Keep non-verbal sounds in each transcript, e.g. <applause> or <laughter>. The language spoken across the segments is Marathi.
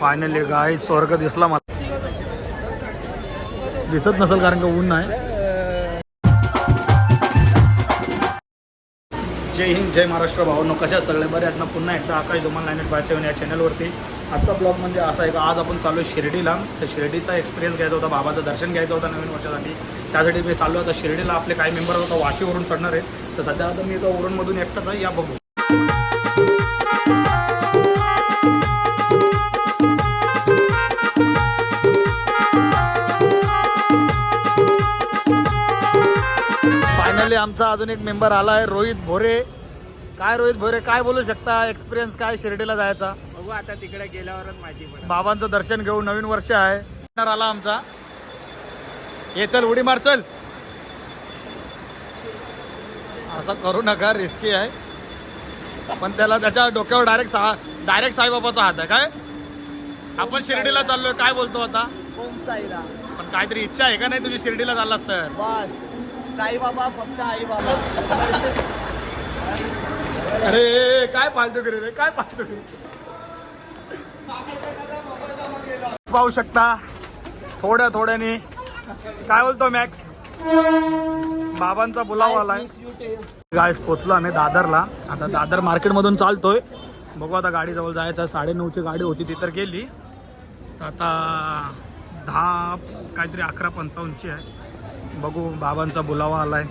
फायनली गाय स्वर्ग दिसला मला. दिसत नसेल कारण का ऊन नाही. जय हिंद जय महाराष्ट्र. भाऊ कशा सगळे? बरे आहेत ना? पुन्हा एकदा Akash Dhumal nine eight by seven या चॅनलवरती. आजचा ब्लॉग म्हणजे असा आहे का आज आपण चालू आहे शिर्डीला. तर शिर्डीचा एक्सपिरियन्स घ्यायचा होता बाबाचं दर्शन घ्यायचं होतं नवीन वर्षासाठी. त्यासाठी मी चाललो आता शिर्डीला आपले काही मेंबर होता वाशीवरून चढणार आहेत. तर सध्या आता मी तो वरूनमधून एकटाच आहे. या बघू. फायनली आमचा अजून एक मेंबर आला आहे रोहित भोरे. काय रोहित भोरे काय बोलू शकता? एक्सपिरियन्स काय शिर्डीला जायचा? बघू आता तिकडे गेल्यावरच माहिती पडेल. बाबांचं दर्शन घेऊ नवीन वर्ष आहे. आला आमचा. ये चल उडी मार चल. असं करू नका रिस्की आहे. पण त्याला त्याच्या डोक्यावर डायरेक्ट सा डायरेक्ट साईबाबाचा हात आहे. काय? आपण शिर्डीला चाललोय काय बोलतो आता? ओम साईरा पण काहीतरी इच्छा आहे का नाही तुझी? शिर्डीला चाललास तर? बस. साईबाबा फक्त आई बाबा अरे काय फालतू रे रे काय फालतू पाहू शकता थोड्या थोड्याने. काय बोलतो मॅक्स बाबांचा बोलावा आलाय. गायस पोचलो आम्ही दादरला. आता दादर मार्केटमधून चालतोय. बघू आता गाडीजवळ जायचं साडे नऊची गाडी होती ती तर गेली. आता दहा काहीतरी अकरा पंचावन्नची आहे. बघू बाबांचा बोलावा आलाय.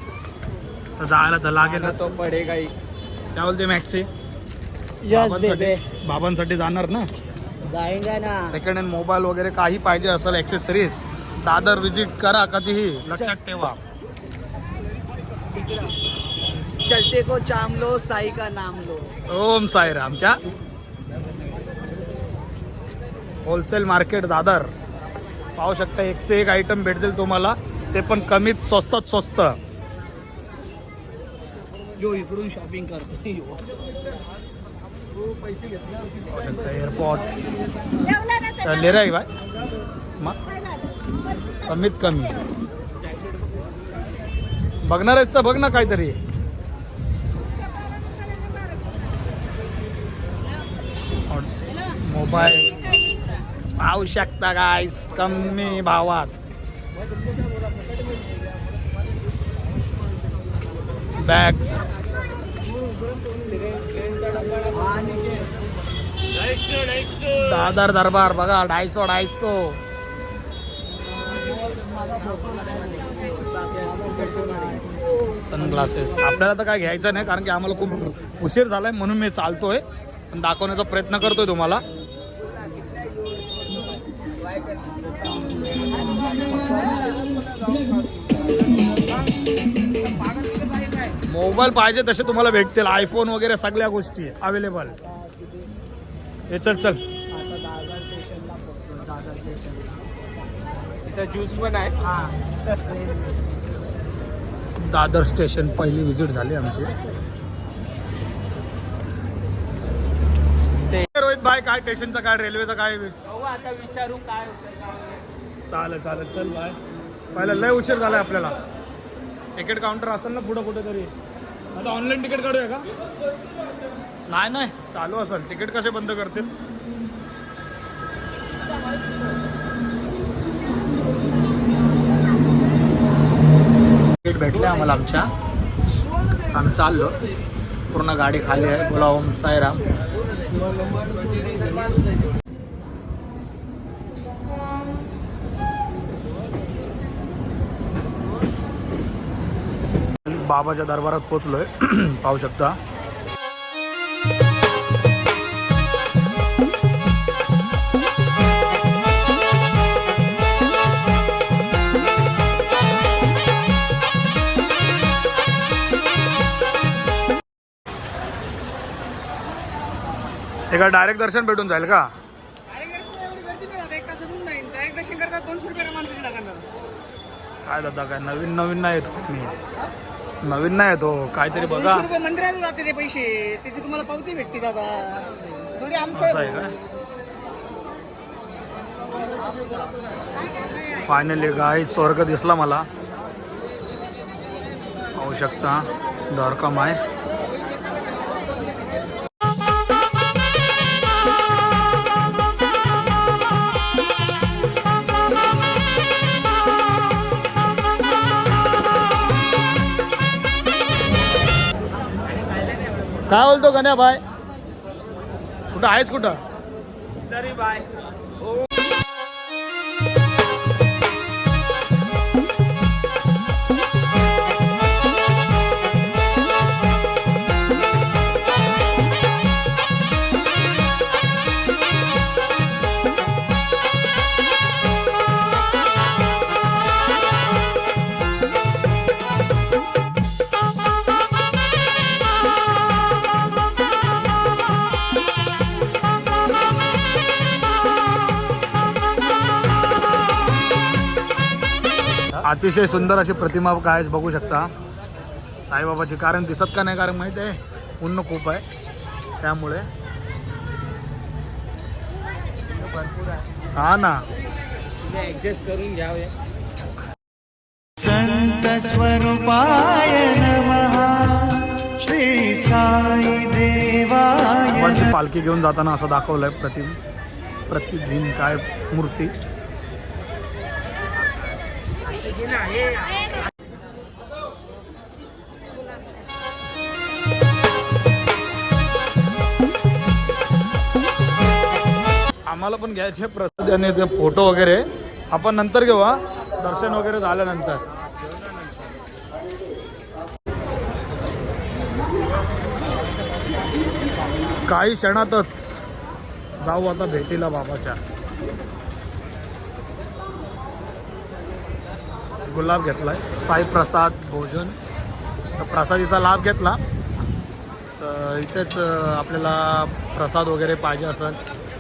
तर जायला तर लागेलच. तो पडे काही. काय बोलते मॅक्सी? बाबांसाठी बाबांसाठी जाणार ना? सेकंड हँड मोबाईल वगैरे काही पाहिजे असेल ॲक्सेसरीज दादर विजिट करा कधीही लक्षात ठेवा. चलते को चाम लो साई का नाम लो. ओम साईराम क्या? Wholesale market Dadar. पाहू शकता एक से एक आयटम भेटतील तुम्हाला. ते पण कमीत स्वस्तात स्वस्त. यो इकडून शॉपिंग करतो. यो. पाहू शकता एअरपॉड्स ले रे बाय. मग कमीत कमी. बघणार आहेस तर बघ ना काहीतरी. मोबाईल पाहू शकता गाईस कमी भावात. बॅग्स दादर दरबार बघा ढायचो ढाईसो. सनग्लासेस आपल्याला तर काय घ्यायचं नाही कारण की आम्हाला खूप उशीर झालाय म्हणून मी चालतोय. पण दाखवण्याचा प्रयत्न करतोय तुम्हाला. मोबाईल पाहिजे तसे तुम्हाला भेटतील. आयफोन वगैरे सगळ्या गोष्टी अवेलेबल हे चल चल. ज्यूस पण आहे. दादर स्टेशन पहिली विजिट झाली आमची. रोहित भाई काय? स्टेशनचं काय? रेल्वेचं काय? बघू आता विचारू काय होतं काय चालेल चालेल. चल बाय पहिला लय उशीर झालाय आपल्याला. तिकीट काउंटर असेल ना पुढं कुठेतरी. आता ऑनलाईन तिकीट काढूया का? नाही नाही. चालू असेल. तिकीट कसे बंद करतील? तिकीट भेटले आम्हाला आमच्या. आम्ही चाललो. पूर्ण गाडी खाली आहे. बोला ओम साईराम. बाबाच्या दरबारात पोचलोय <clears throat> पाहू शकता. एका डायरेक्ट दर्शन भेटून जाईल का? काय दादा काय नवीन नवीन नाही येतो मी नवीन नाही येतो काहीतरी बघा. मंदिरात जाते ते पैसे. त्याची तुम्हाला पावती भेटते दादा. थोडी असं आहे आमचं का? फायनली गाय स्वर्ग दिसला मला. पाहू शकता द्वारका माय काय बोलतो गण्या बाय कुठं आहेस कुठं? तरी बाय. अतिशय सुंदर अशी प्रतिमा काय बघू शकता. साईबाबाची कारण दिसत का नाही कारण माहीत आहे. ऊन खूप आहे. त्यामुळे. हा ना. ऍडजस्ट करून घ्यावे संत स्वरूपाय नमः. श्री साई देवाय बाबांची पालखी घेऊन जाताना असं दाखवलंय प्रतिम प्रतिदिन काय मूर्ती. आम्हाला पण घ्यायचे प्रसाद आणि ते फोटो वगैरे. आपण नंतर घेऊ दर्शन वगैरे झाल्यानंतर. काही क्षणातच जाऊ आता भेटीला बाबाच्या. गुलाब घेतलाय. साई प्रसाद भोजन. तर प्रसादीचा लाभ घेतला. तर इथेच आपल्याला प्रसाद वगैरे पाहिजे असेल.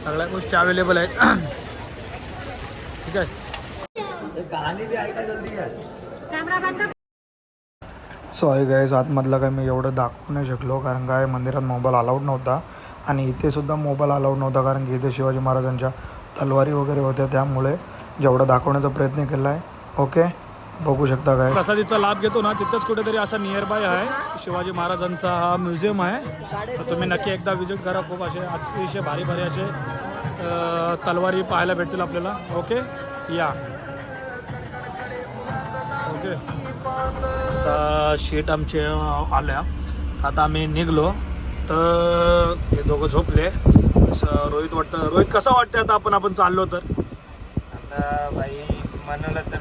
सगळ्या गोष्टी अवेलेबल आहेत. <clears throat> ठीक आहे? गाणी बी ऐका जल्दी सो आहे गाईज आतमधलं काय मी एवढं दाखवू नाही शकलो कारण काय मंदिरात मोबाईल अलाउड नव्हता. आणि इथे सुद्धा मोबाईल अलाउड नव्हता कारण की इथे शिवाजी महाराजांच्या तलवारी वगैरे होत्या त्यामुळे जेवढं दाखवण्याचा प्रयत्न केला आहे ओके बघू शकता काय. प्रसादीचा लाभ घेतो ना तिथंच कुठेतरी असा नियर बाय आहे. शिवाजी महाराजांचा हा म्युझियम आहे. तर तुम्ही नक्की एकदा विजिट करा खूप असे अतिशय भारी भारी असे तलवारी पाहायला भेटतील आपल्याला. ओके या. ओके आता शीट आमचे आल्या. आता आम्ही निघलो. तर हे दोघं झोपले. असं रोहित वाटतं रोहित कसं वाटतं आता आपण आपण चाललो तर? आता भाई मनाला तर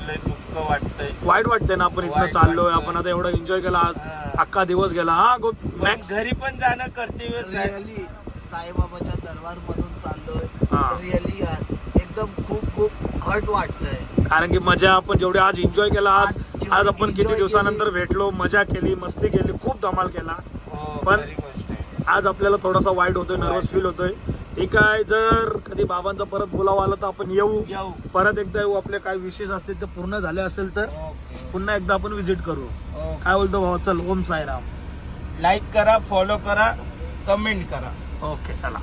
वाटतंय. वाईट वाटतंय ना आपण वाईट चाललोय वाटतंय. आपण आता एवढं एन्जॉय केला आज हा. अख्खा दिवस गेला. हा गो मॅक्स घरी पण जाणं कर्तव्यच आहे. रिअली साईबाबाच्या दरबार मधून चाललोय. हा. रिअली यार एकदम खूप खूप हर्ट वाटतंय. कारण की मजा आपण जेवढी आज एन्जॉय केला आज आज आपण किती enjoy दिवसानंतर भेटलो मजा केली मस्ती केली खूप धमाल केला. हो, पण- खरी गोष्ट आहे. आज आपल्याला थोडासा वाईट होतोय नर्वस फील होतोय. ठीक आहे जर कधी बाबांचा परत बोलावा आला तर आपण येऊ. येऊ. परत एकदा येऊ आपले काय विशेष असतील ते पूर्ण झाले असेल तर पुन्हा एकदा आपण विजिट करू. काय बोलतो भाऊ? चल ओम साईराम. लाईक करा फॉलो करा कमेंट करा. ओके चला.